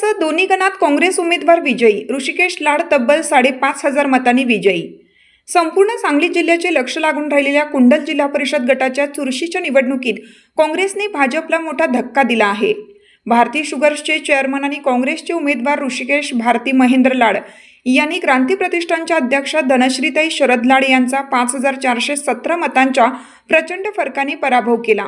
कुंडल दोन्ही गणात काँग्रेस उमेदवार विजयी ऋषिकेश लाड तब्बल साडेपाच हजार मतांनी विजयी. संपूर्ण सांगली जिल्ह्याचे लक्ष लागून राहिलेल्या कुंडल जिल्हा परिषद गटाच्या चुरशीच्या निवडणुकीत काँग्रेसने भाजपला मोठा धक्का दिला आहे. भारती शुगर्सचे चेअरमन आणि काँग्रेसचे उमेदवार ऋषिकेश भारती महेंद्र लाड यांनी क्रांती प्रतिष्ठानच्या अध्यक्षा धनश्रीताई शरद लाड यांचा पाच हजार चारशे सतरा मतांच्या प्रचंड फरकाने पराभव केला.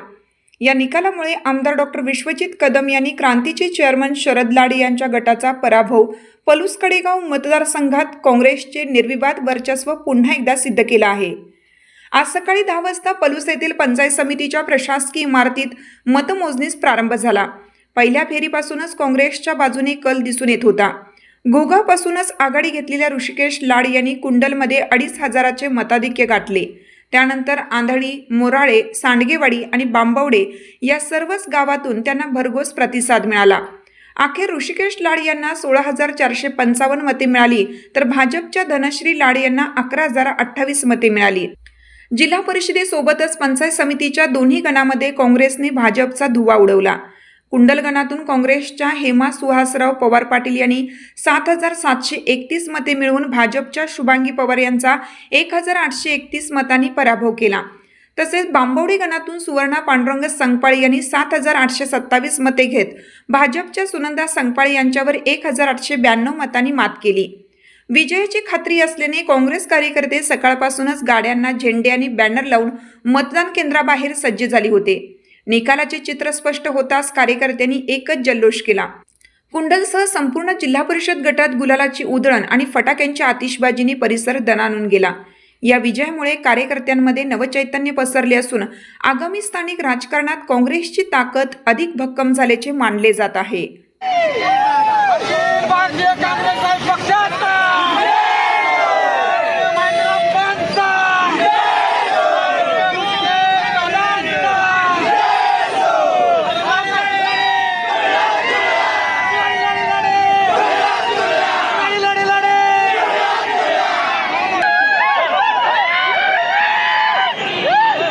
या निकालामुळे आमदार डॉक्टर विश्वजित कदम यांनी क्रांतीचे चेअरमन शरद लाड यांच्या गटाचा पराभव पलूस कडेगाव मतदारसंघात काँग्रेसचे निर्विवाद वर्चस्व पुन्हा एकदा सिद्ध केलं आहे. आज सकाळी दहा वाजता पलूस येथील पंचायत समितीच्या प्रशासकीय इमारतीत मतमोजणीस प्रारंभ झाला. पहिल्या फेरीपासूनच काँग्रेसच्या बाजूने कल दिसून येत होता. गोगावपासूनच आघाडी घेतलेल्या ऋषिकेश लाड यांनी कुंडलमध्ये अडीच हजाराचे मताधिक्य गाठले. त्यानंतर आंधळी मोराळे सांडगेवाडी आणि बांबवडे या सर्वच गावातून त्यांना भरघोस प्रतिसाद मिळाला. अखेर ऋषिकेश लाड यांना सोळा हजार चारशे पंचावन्न मते मिळाली तर भाजपच्या धनश्री लाड यांना अकरा हजार अठ्ठावीस मते मिळाली. जिल्हा परिषदेसोबतच पंचायत समितीच्या दोन्ही गणामध्ये काँग्रेसने भाजपचा धुवा उडवला. कुंडलगणातून काँग्रेसच्या हेमा सुहासराव पवार पाटील यांनी सात हजार सातशे एकतीस मते मिळवून भाजपच्या शुभांगी पवार यांचा एक हजार आठशे एकतीस मतांनी पराभव केला. तसेच बांबवडी गणातून सुवर्णा पांडुरंग संगपाळी यांनी सात हजार आठशे सत्तावीस मते घेत भाजपच्या सुनंदा संगपाळी यांच्यावर एक हजार आठशे ब्याण्णव मतांनी मात केली. विजयाची खात्री असल्याने काँग्रेस कार्यकर्ते सकाळपासूनच गाड्यांना झेंडे आणि बॅनर लावून मतदान केंद्राबाहेर सज्ज झाले होते. निकालाचे चित्र स्पष्ट होताच कार्यकर्त्यांनी एकच जल्लोष केला. कुंडलसह संपूर्ण जिल्हा परिषद गटात गुलालाची उधळण आणि फटाक्यांच्या आतिषबाजीने परिसर दणानून गेला. या विजयामुळे कार्यकर्त्यांमध्ये नवचैतन्य पसरले असून आगामी स्थानिक राजकारणात काँग्रेसची ताकद अधिक भक्कम झाल्याचे मानले जात आहे.